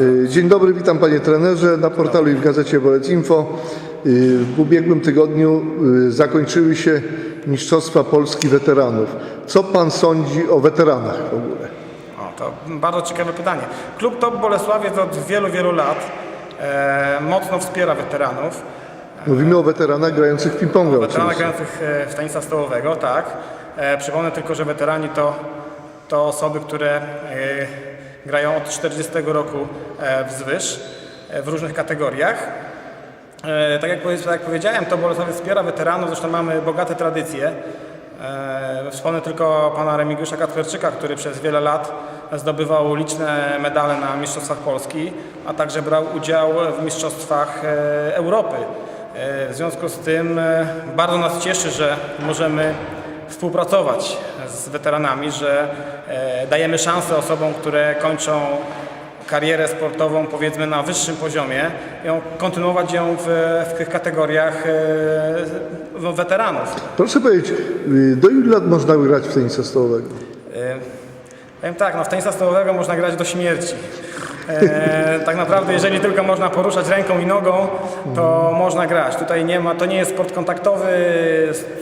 Y, Dzień dobry, witam panie trenerze na portalu i w gazecie Bolec Info. Y, W ubiegłym tygodniu y, zakończyły się Mistrzostwa Polski Weteranów. Co pan sądzi o weteranach w ogóle? O, to bardzo ciekawe pytanie. Klub Top Bolesławiec od wielu, wielu lat e, mocno wspiera weteranów. Mówimy o weteranach grających w ping-ponga Weteranach grających e, w tenisa stołowego, tak. E, przypomnę tylko, że weterani to, to osoby, które e, grają od 40 roku e, wzwyż e, w różnych kategoriach. E, tak, jak, tak jak powiedziałem, to Bolesławiec wspiera weteranów, zresztą mamy bogate tradycje. Wspomnę tylko pana Remigiusza Katwerczyka, który przez wiele lat zdobywał liczne medale na Mistrzostwach Polski, a także brał udział w Mistrzostwach Europy. W związku z tym bardzo nas cieszy, że możemy współpracować z weteranami, że e, dajemy szansę osobom, które kończą karierę sportową powiedzmy na wyższym poziomie, ją kontynuować ją w, w tych kategoriach e, weteranów. Proszę powiedzieć, y, do ilu lat można grać w tenisa stołowego? E, Powiem tak, no w tenisa stołowego można grać do śmierci. E, tak naprawdę, jeżeli tylko można poruszać ręką i nogą, to można grać. Tutaj nie ma, to nie jest sport kontaktowy,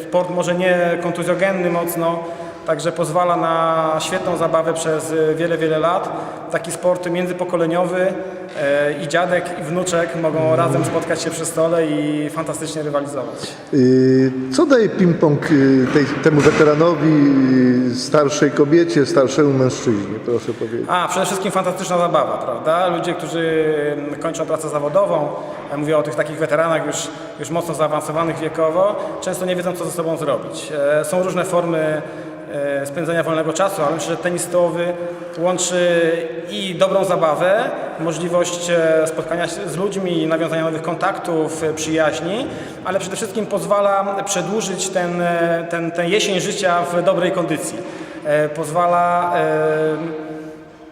sport może nie kontuzjogenny mocno, także pozwala na świetną zabawę przez wiele, wiele lat. Taki sport międzypokoleniowy e, i dziadek i wnuczek mogą razem spotkać się przy stole i fantastycznie rywalizować. Y, Co daje ping-pong y, temu weteranowi, y, starszej kobiecie, starszemu mężczyźnie, proszę powiedzieć? A, przede wszystkim fantastyczna zabawa, prawda? Ludzie, którzy mm, kończą pracę zawodową, ja mówię o tych takich weteranach już, już mocno zaawansowanych wiekowo, często nie wiedzą, co ze sobą zrobić. E, Są różne formy e, spędzania wolnego czasu, ale myślę, że tenis stołowy łączy i dobrą zabawę, możliwość e, spotkania się z ludźmi, nawiązania nowych kontaktów, e, przyjaźni, ale przede wszystkim pozwala przedłużyć ten, e, ten, tę jesień życia w dobrej kondycji. E, Pozwala e,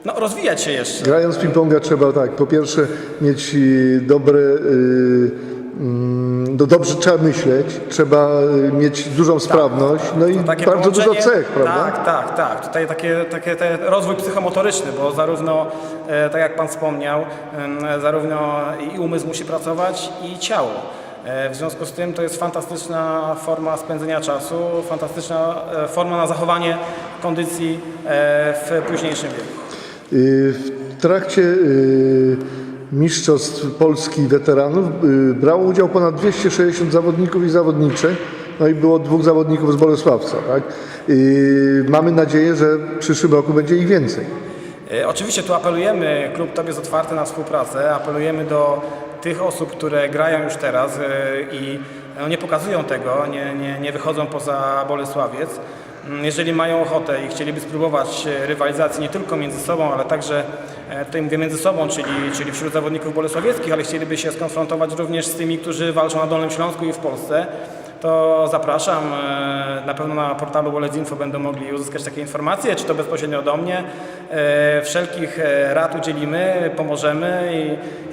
no, rozwijać się jeszcze. Grając ping-ponga trzeba tak, po pierwsze mieć dobre, y, mm, no dobrze trzeba myśleć, trzeba y, mieć dużą sprawność, no i bardzo dużo cech, prawda? Tak, tak, tak. Tutaj takie, takie te rozwój psychomotoryczny, bo zarówno, e, tak jak Pan wspomniał, zarówno i umysł musi pracować i ciało. E, W związku z tym to jest fantastyczna forma spędzenia czasu, fantastyczna e, forma na zachowanie kondycji e, w późniejszym wieku. Y, W trakcie y, Mistrzostw Polski Weteranów y, brało udział ponad 260 zawodników i zawodniczek, no i było dwóch zawodników z Bolesławca. Tak? Y, Mamy nadzieję, że w przyszłym roku będzie ich więcej. E, Oczywiście tu apelujemy, klub Tobie jest otwarty na współpracę, apelujemy do tych osób, które grają już teraz e, i no, nie pokazują tego, nie, nie, nie wychodzą poza Bolesławiec. Mm, Jeżeli mają ochotę i chcieliby spróbować e, rywalizacji nie tylko między sobą, ale także e, mówię między sobą, czyli, czyli wśród zawodników bolesławieckich, ale chcieliby się skonfrontować również z tymi, którzy walczą na Dolnym Śląsku i w Polsce, to zapraszam. E, Na pewno na portalu Bolecinfo będą mogli uzyskać takie informacje, czy to bezpośrednio do mnie. E, Wszelkich e, rad udzielimy, pomożemy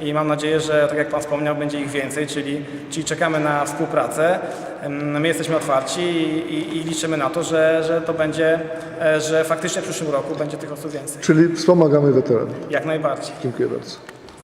i, i mam nadzieję, że tak jak Pan wspomniał, będzie ich więcej, czyli, czyli czekamy na współpracę. My jesteśmy otwarci i, i, i liczymy na to, że, że to będzie, że faktycznie w przyszłym roku będzie tych osób więcej. Czyli wspomagamy weteranów. Jak najbardziej. Dziękuję bardzo.